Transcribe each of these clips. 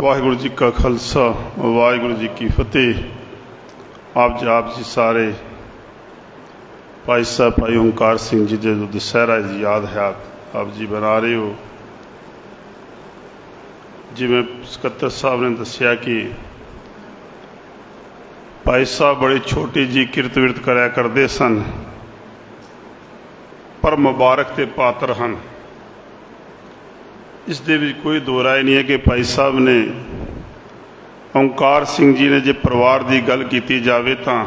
ਵਾਹਿਗੁਰੂ ਜੀ ਕਾ ਖਾਲਸਾ, ਵਾਹਿਗੁਰੂ ਜੀ ਕੀ ਫਤਿਹ। ਆਪ ਜੀ ਆਪ ਜੀ ਸਾਰੇ। ਭਾਈ ਸਾਹਿਬ, ਭਾਈ ਓਮਕਾਰ ਸਿੰਘ ਜੀ ਦੇ ਦੁਸਹਿਰਾ ਜੀ, ਯਾਦ ਹੈ ਆਪ ਆਪ ਜੀ ਬਣਾ ਰਹੇ ਹੋ। ਜਿਵੇਂ ਸਕੱਤਰ ਸਾਹਿਬ ਨੇ ਦੱਸਿਆ ਕਿ ਭਾਈ ਸਾਹਿਬ ਬੜੀ ਛੋਟੀ ਜੀ ਕਿਰਤ ਵਿਰਤ ਕਰਿਆ ਕਰਦੇ ਸਨ, ਪਰ ਮੁਬਾਰਕ ਤੇ ਪਾਤਰ ਹਨ। ਇਸ ਦੇ ਵਿੱਚ ਕੋਈ ਦੋ ਰਾਏ ਨਹੀਂ ਹੈ ਕਿ ਭਾਈ ਸਾਹਿਬ ਨੇ ਓਂਕਾਰ ਸਿੰਘ ਜੀ ਨੇ ਜੇ ਪਰਿਵਾਰ ਦੀ ਗੱਲ ਕੀਤੀ ਜਾਵੇ ਤਾਂ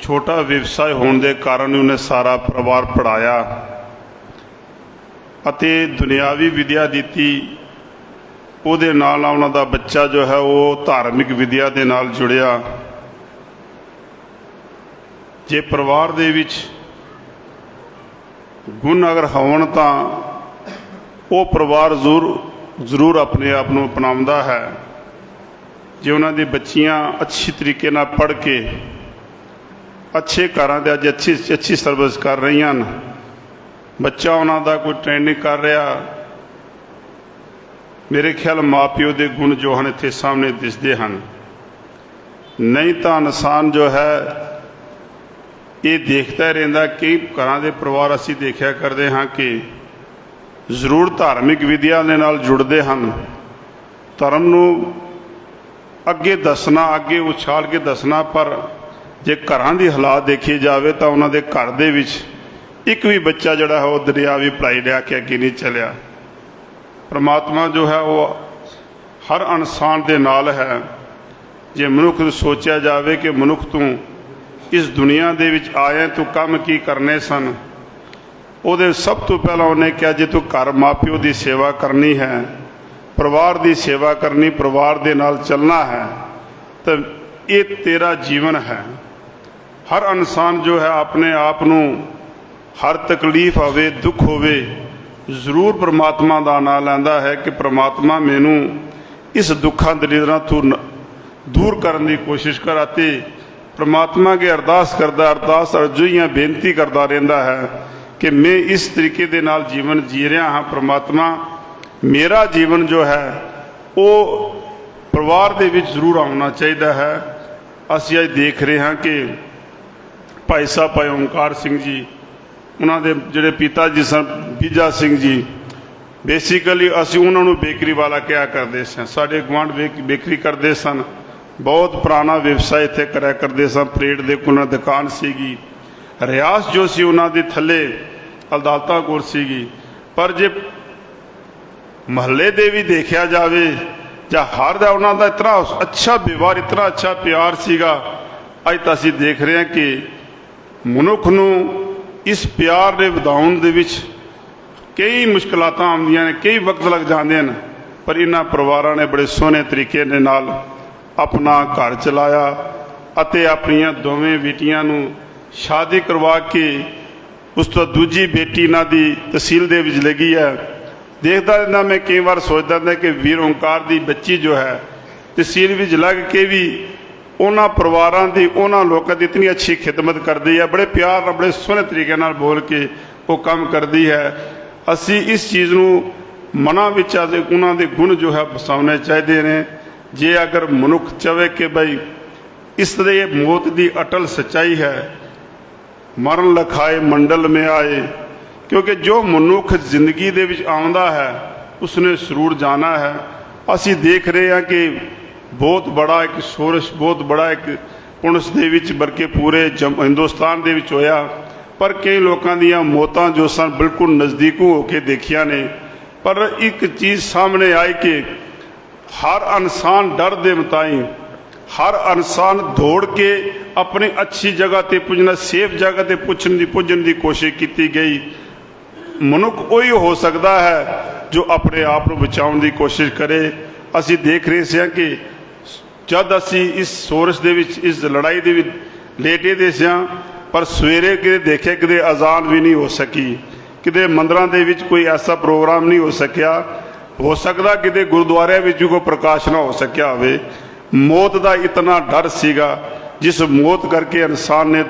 ਛੋਟਾ ਵਿਵਸਾय ਹੋਣ ਦੇ ਕਾਰਨ ਉਹਨੇ ਸਾਰਾ ਪਰਿਵਾਰ ਪੜਾਇਆ ਅਤੇ ਦੁਨਿਆਵੀ ਵਿਦਿਆ ਦਿੱਤੀ। ਉਹਦੇ ਨਾਲ ਨਾਲ ਉਹਨਾਂ ਦਾ ਬੱਚਾ ਜੋ ਹੈ ਉਹ ਧਾਰਮਿਕ ਵਿਦਿਆ ਦੇ ਨਾਲ ਜੁੜਿਆ। ਜੇ ਪਰਿਵਾਰ ਦੇ ਵਿੱਚ ਗੁਣ ਅਗਰ ਹੋਣ ਤਾਂ ਉਹ ਪਰਿਵਾਰ ਜ਼ਰੂਰ ਜ਼ਰੂਰ ਆਪਣੇ ਆਪ ਨੂੰ ਅਪਣਾਉਂਦਾ ਹੈ। ਜੇ ਉਹਨਾਂ ਦੀ ਬੱਚੀਆਂ ਅੱਛੀ ਤਰੀਕੇ ਨਾਲ ਪੜ੍ਹ ਕੇ ਅੱਛੇ ਘਰਾਂ ਦੇ ਅੱਜ ਅੱਛੀ ਅੱਛੀ ਸਰਵਿਸ ਕਰ ਰਹੀਆਂ ਹਨ, ਬੱਚਾ ਉਹਨਾਂ ਦਾ ਕੋਈ ਟ੍ਰੇਨਿੰਗ ਕਰ ਰਿਹਾ, ਮੇਰੇ ਖਿਆਲ ਮਾਪਿਓ ਦੇ ਗੁਣ ਜੋ ਹਨ ਇੱਥੇ ਸਾਹਮਣੇ ਦਿਸਦੇ ਹਨ। ਨਹੀਂ ਤਾਂ ਇਨਸਾਨ ਜੋ ਹੈ, ਇਹ ਦੇਖਦਾ ਰਹਿੰਦਾ ਕਈ ਘਰਾਂ ਦੇ ਪਰਿਵਾਰ ਅਸੀਂ ਦੇਖਿਆ ਕਰਦੇ ਹਾਂ ਕਿ ਜ਼ਰੂਰ ਧਾਰਮਿਕ ਵਿਦਿਆ ਦੇ ਨਾਲ ਜੁੜਦੇ ਹਨ। ਧਰਮ ਨੂੰ ਅੱਗੇ ਦੱਸਣਾ, ਅੱਗੇ ਉਛਾਲ ਕੇ ਦੱਸਣਾ, ਪਰ ਜੇ ਘਰਾਂ ਦੀ ਹਾਲਾਤ ਦੇਖੀ ਜਾਵੇ ਤਾਂ ਉਹਨਾਂ ਦੇ ਘਰ ਦੇ ਵਿੱਚ ਇੱਕ ਵੀ ਬੱਚਾ ਜਿਹੜਾ ਹੈ, ਉਹ ਦਰਿਆਵੀ ਪੜ੍ਹਾਈ ਲਿਆ ਕੇ ਅੱਗੇ ਨਹੀਂ ਚੱਲਿਆ। ਪਰਮਾਤਮਾ ਜੋ ਹੈ, ਉਹ ਹਰ ਇਨਸਾਨ ਦੇ ਨਾਲ ਹੈ। ਜੇ ਮਨੁੱਖ ਨੂੰ ਸੋਚਿਆ ਜਾਵੇ ਕਿ ਮਨੁੱਖ ਤੂੰ ਇਸ ਦੁਨੀਆ ਦੇ ਵਿੱਚ ਆਇਆ, ਤੂੰ ਕੰਮ ਕੀ ਕਰਨੇ ਸਨ? ਉਹਦੇ ਸਭ ਤੋਂ ਪਹਿਲਾਂ ਉਹਨੇ ਕਿਹਾ ਜੇ ਤੂੰ ਘਰ ਮਾਪਿਓ ਦੀ ਸੇਵਾ ਕਰਨੀ ਹੈ, ਪਰਿਵਾਰ ਦੀ ਸੇਵਾ ਕਰਨੀ, ਪਰਿਵਾਰ ਦੇ ਨਾਲ ਚੱਲਣਾ ਹੈ, ਤਾਂ ਇਹ ਤੇਰਾ ਜੀਵਨ ਹੈ। ਹਰ ਇਨਸਾਨ ਜੋ ਹੈ ਆਪਣੇ ਆਪ ਨੂੰ ਹਰ ਤਕਲੀਫ ਆਵੇ ਦੁੱਖ ਹੋਵੇ, ਜ਼ਰੂਰ ਪ੍ਰਮਾਤਮਾ ਦਾ ਨਾਮ ਲੈਂਦਾ ਹੈ ਕਿ ਪ੍ਰਮਾਤਮਾ ਮੈਨੂੰ ਇਸ ਦੁੱਖਾਂ ਦਲਿਦਰਾਂ ਤੋਂ ਦੂਰ ਕਰਨ ਦੀ ਕੋਸ਼ਿਸ਼ ਕਰ ਅਤੇ ਪ੍ਰਮਾਤਮਾ ਕੇ ਅਰਦਾਸ ਕਰਦਾ, ਅਰਦਾਸ ਅਰਜ਼ੋਈਆਂ ਬੇਨਤੀ ਕਰਦਾ ਰਹਿੰਦਾ ਹੈ। ਕਿ ਮੈਂ ਇਸ ਤਰੀਕੇ ਦੇ ਨਾਲ ਜੀਵਨ ਜੀ ਰਿਹਾ ਹਾਂ, ਪ੍ਰਮਾਤਮਾ ਮੇਰਾ ਜੀਵਨ ਜੋ ਹੈ, ਉਹ ਪਰਿਵਾਰ ਦੇ ਵਿੱਚ ਜ਼ਰੂਰ ਆਉਣਾ ਚਾਹੀਦਾ ਹੈ। ਅਸੀਂ ਅੱਜ ਦੇਖ ਰਹੇ ਹਾਂ ਕਿ ਭਾਈ ਸਾਹਿਬ, ਭਾਈ ਓਮਕਾਰ ਸਿੰਘ ਜੀ, ਉਹਨਾਂ ਦੇ ਜਿਹੜੇ ਪਿਤਾ ਜੀ ਸਨ, ਬੀਜਾ ਸਿੰਘ ਜੀ ਬੇਸਿਕਲੀ ਅਸੀਂ ਉਹਨਾਂ ਨੂੰ ਬੇਕਰੀ ਵਾਲਾ ਕਿਹਾ ਕਰਦੇ ਸਾਂ। ਸਾਡੇ ਗਵਾਂਢ ਬੇਕ- ਬੇਕਰੀ ਕਰਦੇ ਸਨ। ਬਹੁਤ ਪੁਰਾਣਾ ਵਿਵਸਾਇ ਇੱਥੇ ਕਰਿਆ ਕਰਦੇ ਸਨ। ਪਰੇਡ ਦੇ ਕੋਲ ਦੁਕਾਨ ਸੀਗੀ। ਰਿਆਸ ਜੋ ਸੀ ਉਹਨਾਂ ਦੇ ਥੱਲੇ ਅਦਾਲਤਾਂ ਕੋਲ ਸੀਗੀ। ਪਰ ਜੇ ਮਹੱਲੇ ਦੇ ਵੀ ਦੇਖਿਆ ਜਾਵੇ ਜਾਂ ਹਰ ਦਾ ਉਹਨਾਂ ਦਾ ਇਤਨਾ ਅੱਛਾ ਵਿਵਹਾਰ, ਇਤਨਾ ਅੱਛਾ ਪਿਆਰ ਸੀਗਾ, ਅੱਜ ਤਾਂ ਅਸੀਂ ਦੇਖ ਰਹੇ ਹਾਂ ਕਿ ਮਨੁੱਖ ਨੂੰ ਇਸ ਪਿਆਰ ਦੇ ਵਧਾਉਣ ਦੇ ਵਿੱਚ ਕਈ ਮੁਸ਼ਕਲਾਂ ਆਉਂਦੀਆਂ ਨੇ, ਕਈ ਵਕਤ ਲੱਗ ਜਾਂਦੇ ਹਨ। ਪਰ ਇਹਨਾਂ ਪਰਿਵਾਰਾਂ ਨੇ ਬੜੇ ਸੋਹਣੇ ਤਰੀਕੇ ਦੇ ਨਾਲ ਆਪਣਾ ਘਰ ਚਲਾਇਆ ਅਤੇ ਆਪਣੀਆਂ ਦੋਵੇਂ ਬੇਟੀਆਂ ਨੂੰ ਸ਼ਾਦੀ ਕਰਵਾ ਕੇ ਉਸ ਤੋਂ ਦੂਜੀ ਬੇਟੀ ਇਹਨਾਂ ਦੀ ਤਹਿਸੀਲ ਦੇ ਵਿੱਚ ਲੱਗੀ ਹੈ। ਦੇਖਦਾ ਰਹਿੰਦਾ ਮੈਂ ਕਈ ਵਾਰ ਸੋਚਦਾ ਹੁੰਦਾ ਕਿ ਵੀਰ ਓਂਕਾਰ ਦੀ ਬੱਚੀ ਜੋ ਹੈ, ਤਹਿਸੀਲ ਵਿੱਚ ਲੱਗ ਕੇ ਵੀ ਉਹਨਾਂ ਪਰਿਵਾਰਾਂ ਦੀ, ਉਹਨਾਂ ਲੋਕਾਂ ਦੀ ਇਤਨੀ ਅੱਛੀ ਖਿਦਮਤ ਕਰਦੀ ਹੈ, ਬੜੇ ਪਿਆਰ ਨਾਲ, ਬੜੇ ਸੋਹਣੇ ਤਰੀਕੇ ਨਾਲ ਬੋਲ ਕੇ ਉਹ ਕੰਮ ਕਰਦੀ ਹੈ। ਅਸੀਂ ਇਸ ਚੀਜ਼ ਨੂੰ ਮਨਾਂ ਵਿੱਚ ਆ ਦੇ ਉਹਨਾਂ ਦੇ ਗੁਣ ਜੋ ਹੈ ਬਸਾਉਣੇ ਚਾਹੀਦੇ ਨੇ। ਜੇ ਅਗਰ ਮਨੁੱਖ ਚਾਵੇ ਕਿ ਬਈ ਇਸ ਦੇ ਮੌਤ ਦੀ ਅਟਲ ਸਚਾਈ ਹੈ ਮਰਨ ਲਖਾਏ, ਮੰਡਲ ਮੇ ਆਏ ਕਿਉਂਕਿ ਜੋ ਮਨੁੱਖ ਜ਼ਿੰਦਗੀ ਦੇ ਵਿੱਚ ਆਉਂਦਾ ਹੈ, ਉਸਨੇ ਜ਼ਰੂਰ ਜਾਣਾ ਹੈ। ਅਸੀਂ ਦੇਖ ਰਹੇ ਹਾਂ ਕਿ ਬਹੁਤ ਬੜਾ ਇੱਕ ਸ਼ੋਰਸ਼, ਬਹੁਤ ਬੜਾ ਇੱਕ ਪੁਣਸ ਦੇ ਵਿੱਚ, ਬਲਕਿ ਪੂਰੇ ਜਮ- ਹਿੰਦੁਸਤਾਨ ਦੇ ਵਿੱਚ ਹੋਇਆ। ਪਰ ਕਈ ਲੋਕਾਂ ਦੀਆਂ ਮੌਤਾਂ ਜੋ ਸਨ ਬਿਲਕੁਲ ਨਜ਼ਦੀਕੂ ਹੋ ਕੇ ਦੇਖੀਆਂ ਨੇ। ਪਰ ਇੱਕ ਚੀਜ਼ ਸਾਹਮਣੇ ਆਈ ਕਿ ਹਰ ਇਨਸਾਨ ਡਰ ਦੇ ਮਤਾਈ, ਹਰ ਇਨਸਾਨ ਦੌੜ ਕੇ ਆਪਣੀ ਅੱਛੀ ਜਗ੍ਹਾ ਤੇ ਪੁੱਜਣਾ ਸੇਫ ਜਗ੍ਹਾ ਤੇ ਪੁੱਛਣ ਦੀ ਪੁੱਜਣ ਦੀ ਕੋਸ਼ਿਸ਼ ਕੀਤੀ ਗਈ ਮਨੁੱਖ ਉਹੀ ਹੋ ਸਕਦਾ ਹੈ ਜੋ ਆਪਣੇ ਆਪ ਨੂੰ ਬਚਾਉਣ ਦੀ ਕੋਸ਼ਿਸ਼ ਕਰੇ ਅਸੀਂ ਦੇਖ ਰਹੇ ਸੀ ਕਿ ਜਦ ਅਸੀਂ ਇਸ ਸੋਰਸ ਦੇ ਵਿੱਚ ਇਸ ਲੜਾਈ ਦੇ ਵਿੱਚ ਲੇਟੇ ਦੇ ਸਾਂ ਪਰ ਸਵੇਰੇ ਕਿਤੇ ਦੇਖਿਆ ਕਿਤੇ ਅਜ਼ਾਨ ਵੀ ਨਹੀਂ ਹੋ ਸਕੀ ਕਿਤੇ ਮੰਦਰਾਂ ਦੇ ਵਿੱਚ ਕੋਈ ਐਸਾ ਪ੍ਰੋਗਰਾਮ ਨਹੀਂ ਹੋ ਸਕਿਆ ਹੋ ਸਕਦਾ ਕਿਤੇ ਗੁਰਦੁਆਰਿਆਂ ਵਿੱਚ ਕੋਈ ਪ੍ਰਕਾਸ਼ ਨਾ ਹੋ ਸਕਿਆ ਹੋਵੇ ਮੌਤ ਦਾ ਇਤਨਾ ਡਰ ਸੀਗਾ ਜਿਸ ਮੌਤ ਕਰਕੇ ਇਨਸਾਨ ਨੇ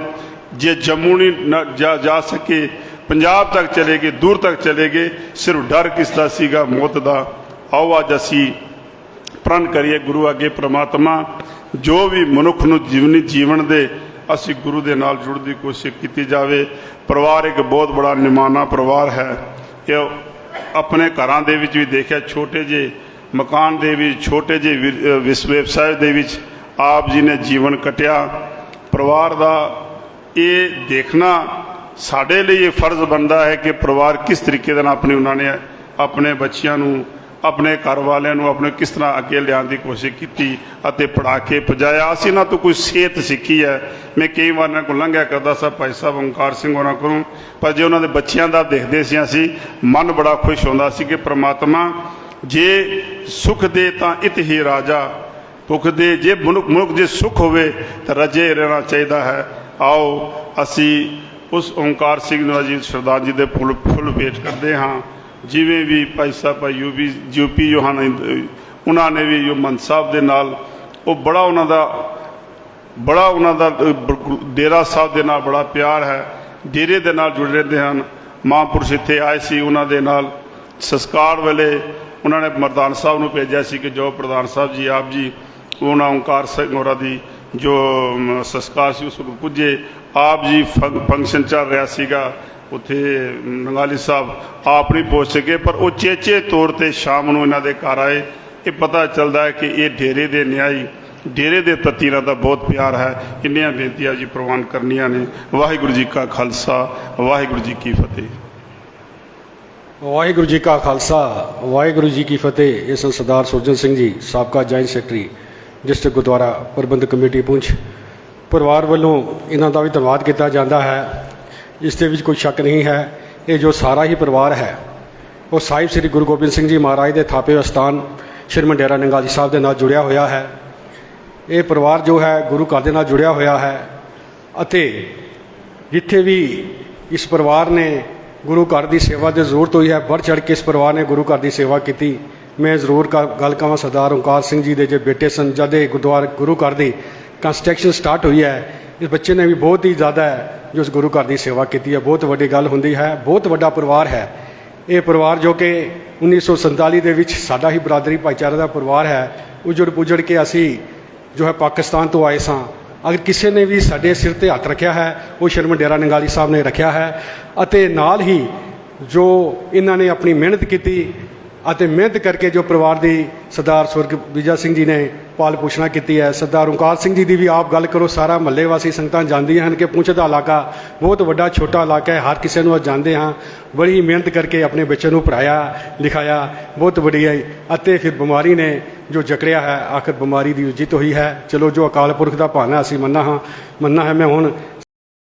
ਜੇ ਜੰਮੂ ਨਹੀਂ ਨਾ ਜਾ ਜਾ ਸਕੇ ਪੰਜਾਬ ਤੱਕ ਚਲੇ ਗਏ ਦੂਰ ਤੱਕ ਚਲੇ ਗਏ ਸਿਰਫ ਡਰ ਕਿਸ ਦਾ ਸੀਗਾ? ਮੌਤ ਦਾ। ਆਓ ਅੱਜ ਅਸੀਂ ਪ੍ਰਣ ਕਰੀਏ ਗੁਰੂ ਅੱਗੇ ਪ੍ਰਮਾਤਮਾ। ਜੋ ਵੀ ਮਨੁੱਖ ਨੂੰ ਜੀਵਨੀ ਜੀਵਨ ਦੇ ਅਸੀਂ ਗੁਰੂ ਦੇ ਨਾਲ ਜੁੜਨ ਦੀ ਕੋਸ਼ਿਸ਼ ਕੀਤੀ ਜਾਵੇ ਪਰਿਵਾਰ ਇੱਕ ਬਹੁਤ ਬੜਾ ਨਿਮਾਨਾ ਪਰਿਵਾਰ ਹੈ। ਇਹ ਆਪਣੇ ਘਰਾਂ ਦੇ ਵਿੱਚ ਵੀ ਦੇਖਿਆ ਛੋਟੇ ਜਿਹੇ ਮਕਾਨ ਦੇ ਵਿੱਚ ਛੋਟੇ ਜਿਹੇ ਵਿ- ਅ, ਵਿਵਸਾਏ ਦੇ ਵਿੱਚ ਆਪ ਜੀ ਨੇ ਜੀਵਨ ਕਟਿਆ, ਪਰਿਵਾਰ ਦਾ ਇਹ ਦੇਖਣਾ ਸਾਡੇ ਲਈ ਇਹ ਫਰਜ਼ ਬਣਦਾ ਹੈ ਕਿ ਪਰਿਵਾਰ ਕਿਸ ਤਰੀਕੇ ਦੇ ਨਾਲ ਆਪਣੇ ਉਹਨਾਂ ਨੇ ਆਪਣੇ ਬੱਚਿਆਂ ਨੂੰ, ਆਪਣੇ ਘਰ ਵਾਲਿਆਂ ਨੂੰ, ਆਪਣੇ ਕਿਸ ਤਰ੍ਹਾਂ ਅੱਗੇ ਲਿਆਉਣ ਦੀ ਕੋਸ਼ਿਸ਼ ਕੀਤੀ ਅਤੇ ਪੜਾ ਕੇ ਪਜਾਇਆ ਅਸੀਂ ਇਹਨਾਂ ਤੋਂ ਕੋਈ ਸੇਧ ਸਿੱਖੀ ਹੈ। ਮੈਂ ਕਈ ਵਾਰ ਇਹਨਾਂ ਕੋਲ ਲੰਘਿਆ ਕਰਦਾ ਸਾਂ, ਭਾਈ ਸਾਹਿਬ ਓਂਕਾਰ ਸਿੰਘ ਹੋਰਾਂ ਕੋਲੋਂ। ਪਰ ਜੇ ਉਹਨਾਂ ਦੇ ਬੱਚਿਆਂ ਦਾ ਦੇਖਦੇ ਸੀ ਅਸੀਂ, ਮਨ ਬੜਾ ਖੁਸ਼ ਹੁੰਦਾ ਸੀ ਕਿ ਪ੍ਰਮਾਤਮਾ ਜੇ ਸੁਖ ਦੇ ਤਾਂ ਇਤ ਹੀ ਰਾਜਾ। ਭੁੱਖ ਦੇ ਜੇ ਮਨੁੱਖ ਮਨੁੱਖ ਜੇ ਸੁਖ ਹੋਵੇ ਤਾਂ ਰਜੇ ਰਹਿਣਾ ਚਾਹੀਦਾ ਹੈ। ਆਓ ਅਸੀਂ ਉਸ ਓਂਕਾਰ ਸਿੰਘ ਨੂੰ ਜੀ ਸਰਦਾਰ ਦੇ ਫੁੱਲ ਫੁੱਲ ਭੇਟ ਕਰਦੇ ਹਾਂ। ਜਿਵੇਂ ਵੀ ਭਾਈ ਸਾਹਿਬ, ਭਾਈ ਯੂਪੀ ਯੂਪੀ ਯੋਹਾਨ, ਉਹਨਾਂ ਨੇ ਵੀ ਜੋ ਮਨ ਸਾਹਿਬ ਦੇ ਨਾਲ, ਉਹ ਬੜਾ ਉਹਨਾਂ ਦਾ, ਬੜਾ ਉਹਨਾਂ ਦਾ ਡੇਰਾ ਸਾਹਿਬ ਦੇ ਨਾਲ ਬੜਾ ਪਿਆਰ ਹੈ। ਡੇਰੇ ਦੇ ਨਾਲ ਜੁੜੇ ਰਹਿੰਦੇ ਹਨ। ਮਹਾਂਪੁਰਸ਼ ਇੱਥੇ ਆਏ ਸੀ ਉਹਨਾਂ ਦੇ ਨਾਲ। ਸੰਸਕਾਰ ਵੇਲੇ ਉਹਨਾਂ ਨੇ ਮਰਦਾਨ ਸਾਹਿਬ ਨੂੰ ਭੇਜਿਆ ਸੀ ਕਿ ਜੋ ਪ੍ਰਧਾਨ ਸਾਹਿਬ ਜੀ, ਆਪ ਜੀ ਉਹਨਾਂ ਓਂਕਾਰ ਸਿੰਘ ਹੋਰਾਂ ਦੀ ਜੋ ਸੰਸਕਾਰ ਸੀ, ਉਸ ਨੂੰ ਪੁੱਜੇ। ਆਪ ਜੀ ਫੰਕਸ਼ਨ ਚੱਲ ਰਿਹਾ ਸੀਗਾ। ਉੱਥੇ ਨੰਗਾਲੀ ਸਾਹਿਬ ਆਪ ਨਹੀਂ ਪਹੁੰਚ ਸਕੇ, ਪਰ ਉਹ ਚੇਚੇ ਤੌਰ ਤੇ ਸ਼ਾਮ ਨੂੰ ਇਹਨਾਂ ਦੇ ਘਰ ਆਏ। ਇਹ ਪਤਾ ਚੱਲਦਾ ਹੈ ਕਿ ਇਹ ਡੇਰੇ ਦੇ ਨਿਆਈ, ਡੇਰੇ ਦੇ ਪ੍ਰਤੀ ਇਹਨਾਂ ਦਾ ਬਹੁਤ ਪਿਆਰ ਹੈ। ਇੰਨੀਆਂ ਬੇਨਤੀਆਂ ਜੀ ਪ੍ਰਵਾਨ ਕਰਨੀਆਂ ਨੇ। ਵਾਹਿਗੁਰੂ ਜੀ ਕਾ ਖਾਲਸਾ, ਵਾਹਿਗੁਰੂ ਜੀ ਕੀ ਫਤਿਹ। ਵਾਹਿਗੁਰੂ ਜੀ ਕਾ ਖਾਲਸਾ, ਵਾਹਿਗੁਰੂ ਜੀ ਕੀ ਫਤਿਹ। ਇਸ ਸਰਦਾਰ ਸੁਰਜਨ ਸਿੰਘ ਜੀ, ਸਾਬਕਾ ਜੁਆਇੰਟ ਸੈਕਟਰੀ। ਡਿਸਟ੍ਰਿਕਟ ਗੁਰਦੁਆਰਾ ਪ੍ਰਬੰਧਕ ਕਮੇਟੀ ਪੁੰਛ ਪਰਿਵਾਰ ਵੱਲੋਂ ਇਹਨਾਂ ਦਾ ਵੀ ਧੰਨਵਾਦ ਕੀਤਾ ਜਾਂਦਾ ਹੈ। ਇਸ ਦੇ ਵਿੱਚ ਕੋਈ ਸ਼ੱਕ ਨਹੀਂ ਹੈ। ਇਹ ਜੋ ਸਾਰਾ ਹੀ ਪਰਿਵਾਰ ਹੈ, ਉਹ ਸਾਹਿਬ ਸ੍ਰੀ ਗੁਰੂ ਗੋਬਿੰਦ ਸਿੰਘ ਜੀ ਮਹਾਰਾਜ ਦੇ ਥਾਪੇ ਅਸਥਾਨ ਸ਼੍ਰੀ ਮੰਡੇਰਾ ਨੰਗਾਲੀ ਸਾਹਿਬ ਦੇ ਨਾਲ ਜੁੜਿਆ ਹੋਇਆ ਹੈ। ਇਹ ਪਰਿਵਾਰ ਜੋ ਹੈ, ਗੁਰੂ ਘਰ ਦੇ ਨਾਲ ਜੁੜਿਆ ਹੋਇਆ ਹੈ ਅਤੇ ਜਿੱਥੇ ਵੀ ਇਸ ਪਰਿਵਾਰ ਨੇ ਗੁਰੂ ਘਰ ਦੀ ਸੇਵਾ ਦੀ ਜ਼ਰੂਰਤ ਹੋਈ ਹੈ, ਵੱਧ ਚੜ੍ਹ ਕੇ ਇਸ ਪਰਿਵਾਰ ਨੇ ਗੁਰੂ ਘਰ ਦੀ ਸੇਵਾ ਕੀਤੀ। ਮੈਂ ਜ਼ਰੂਰ ਕ- ਗੱਲ ਕਹਾਂ ਸਰਦਾਰ ਓਂਕਾਰ ਸਿੰਘ ਜੀ ਦੇ, ਜੇ ਬੇਟੇ ਸਨ, ਜਦ ਇਹ ਗੁਰਦੁਆਰਾ, ਗੁਰੂ ਘਰ ਦੀ ਕੰਸਟਰਕਸ਼ਨ ਸਟਾਰਟ ਹੋਈ ਹੈ, ਇਸ ਬੱਚੇ ਨੇ ਵੀ ਬਹੁਤ ਹੀ ਜ਼ਿਆਦਾ ਜੋ ਉਸ ਗੁਰੂ ਘਰ ਦੀ ਸੇਵਾ ਕੀਤੀ ਹੈ, ਬਹੁਤ ਵੱਡੀ ਗੱਲ ਹੁੰਦੀ ਹੈ, ਬਹੁਤ ਵੱਡਾ ਪਰਿਵਾਰ ਹੈ। ਇਹ ਪਰਿਵਾਰ ਜੋ ਕਿ 1947 ਦੇ ਵਿੱਚ ਸਾਡਾ ਹੀ ਬਰਾਦਰੀ ਭਾਈਚਾਰੇ ਦਾ ਪਰਿਵਾਰ ਹੈ ਉਜੜ ਪੁਜੜ ਕੇ ਅਸੀਂ ਜੋ ਹੈ ਪਾਕਿਸਤਾਨ ਤੋਂ ਆਏ ਸਾਂ। ਅਗਰ ਕਿਸੇ ਨੇ ਵੀ ਸਾਡੇ ਸਿਰ ਤੇ ਹੱਥ ਰੱਖਿਆ ਹੈ, ਉਹ ਸ਼ਰਮ ਡੇਰਾ ਨੰਗਾਲੀ ਸਾਹਿਬ ਨੇ ਰੱਖਿਆ ਹੈ, ਅਤੇ ਨਾਲ ਹੀ ਜੋ ਇਹਨਾਂ ਨੇ ਆਪਣੀ ਮਿਹਨਤ ਕੀਤੀ ਅਤੇ ਮਿਹਨਤ ਕਰਕੇ ਜੋ ਪਰਿਵਾਰ ਦੀ ਸਰਦਾਰ ਸਵਰਗ ਵਿਜਾ ਸਿੰਘ ਜੀ ਨੇ ਪਾਲ ਪੁੱਛਣਾ ਕੀਤੀ ਹੈ, ਸਰਦਾਰ ਓਂਕਾਰ ਸਿੰਘ ਜੀ ਦੀ ਵੀ ਆਪ ਗੱਲ ਕਰੋ, ਸਾਰਾ ਮਹੱਲੇ ਵਾਸੀ ਸੰਗਤਾਂ ਜਾਣਦੀਆਂ ਹਨ ਕਿ ਪੁੰਛ ਦਾ ਇਲਾਕਾ ਬਹੁਤ ਵੱਡਾ, ਛੋਟਾ ਇਲਾਕਾ ਹੈ, ਹਰ ਕਿਸੇ ਨੂੰ ਉਹ ਜਾਣਦੇ ਹਾਂ। ਬੜੀ ਮਿਹਨਤ ਕਰਕੇ ਆਪਣੇ ਬੱਚੇ ਨੂੰ ਪੜਾਇਆ ਲਿਖਾਇਆ, ਬਹੁਤ ਵੱਡੀ ਹੈ ਅਤੇ ਫਿਰ ਬਿਮਾਰੀ ਨੇ ਜੋ ਜਕੜਿਆ ਹੈ, ਆਖਰ ਬਿਮਾਰੀ ਦੀ ਜਿੱਤ ਹੋਈ ਹੈ। ਚਲੋ ਜੋ ਅਕਾਲ ਪੁਰਖ ਦਾ ਭਾਣਾ ਅਸੀਂ ਮੰਨਣਾ ਹਾਂ, ਮੰਨਣਾ ਹੈ, ਮੈਂ ਹੁਣ